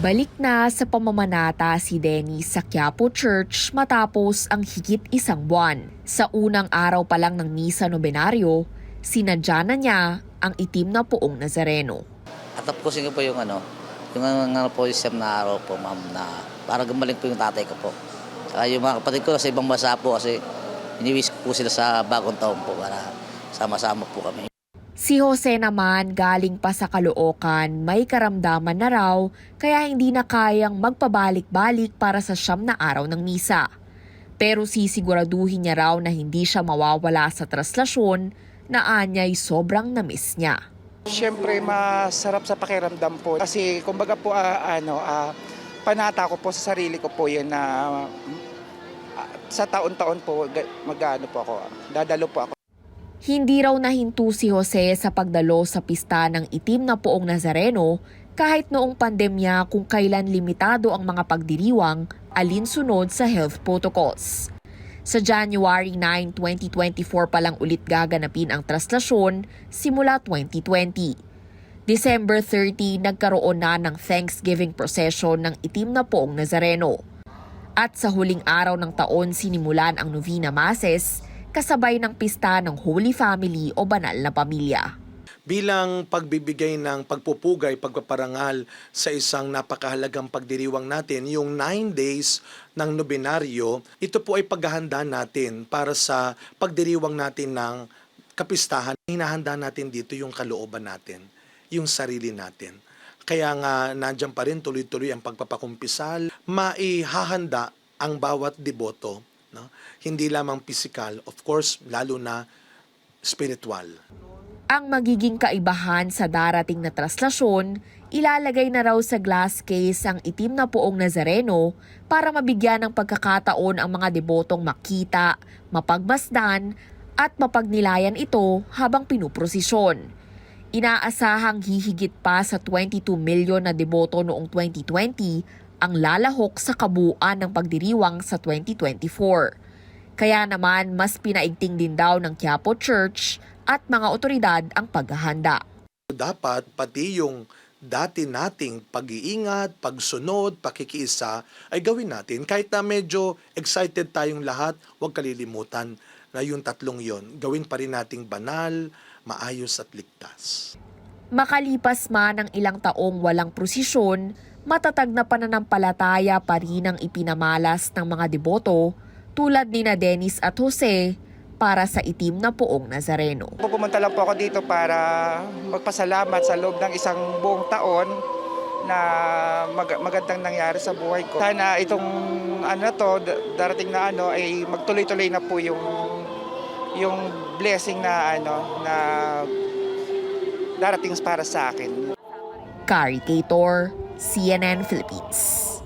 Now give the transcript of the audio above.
Balik na sa pamamanata si Denny sa Quiapo Church matapos ang higit isang buwan. Sa unang araw pa lang ng misa nobenaryo, sinadya na niya ang itim na poong Nazareno. At tapusin ko po yung ano, yung ano po yung na araw po ma'am na para gumaling po yung tatay ko po. Saka yung mga kapatid ko sa ibang bansa po kasi iniwis ko po sila sa bagong taon po para sama-sama po kami. Si Jose naman galing pa sa Caloocan, may karamdaman na raw kaya hindi na kayang magpabalik-balik para sa siyam na araw ng misa. Pero sisiguraduhin niya raw na hindi siya mawawala sa traslasyon na anyay sobrang namiss niya. Siyempre masarap sa pakiramdam po kasi kumbaga po ah, ano ah, panata ko po sa sarili ko po yun na ah, sa taon-taon po ga- mag-ano po ako dadalo po ako Hindi raw nahinto si Jose sa pagdalo sa pista ng itim na poong Nazareno kahit noong pandemya kung kailan limitado ang mga pagdiriwang alinsunod sa health protocols. Sa January 9, 2024 pa lang ulit gaganapin ang traslasyon simula 2020. December 30, nagkaroon na ng Thanksgiving procession ng itim na poong Nazareno. At sa huling araw ng taon sinimulan ang Novena Masses kasabay ng pista ng Holy Family o Banal na Pamilya. bilang pagbibigay ng pagpupugay, pagpaparangal sa isang napakahalagang pagdiriwang natin, yung nine days ng nobenaryo, ito po ay paghahanda natin para sa pagdiriwang natin ng kapistahan. Hinahanda natin dito yung kalooban natin, yung sarili natin. Kaya nga nandiyan pa rin tuloy-tuloy ang pagpapakumpisal, maihahanda ang bawat deboto, no? hindi lamang physical, of course, lalo na spiritual. Ang magiging kaibahan sa darating na traslasyon, ilalagay na raw sa glass case ang itim na poong Nazareno para mabigyan ng pagkakataon ang mga debotong makita, mapagmasdan at mapagnilayan ito habang pinuprosisyon. Inaasahang hihigit pa sa 22 milyon na deboto noong 2020 ang lalahok sa kabuuan ng pagdiriwang sa 2024. Kaya naman mas pinaigting din daw ng Quiapo Church at mga otoridad ang paghahanda. dapat pati yung dati nating pag-iingat, pagsunod, pakikiisa ay gawin natin. Kahit na medyo excited tayong lahat, huwag kalilimutan na yung tatlong yon gawin pa rin nating banal, maayos at ligtas. Makalipas man ang ilang taong walang prosesyon, matatag na pananampalataya pa rin ang ipinamalas ng mga deboto tulad ni na Dennis at Jose para sa itim na poong Nazareno. pumunta lang po ako dito para magpasalamat sa loob ng isang buong taon na mag- magandang nangyari sa buhay ko. Sana itong ano to, da- darating na ano ay magtuloy-tuloy na po yung yung blessing na ano na darating para sa akin. Kari Tator, CNN Philippines.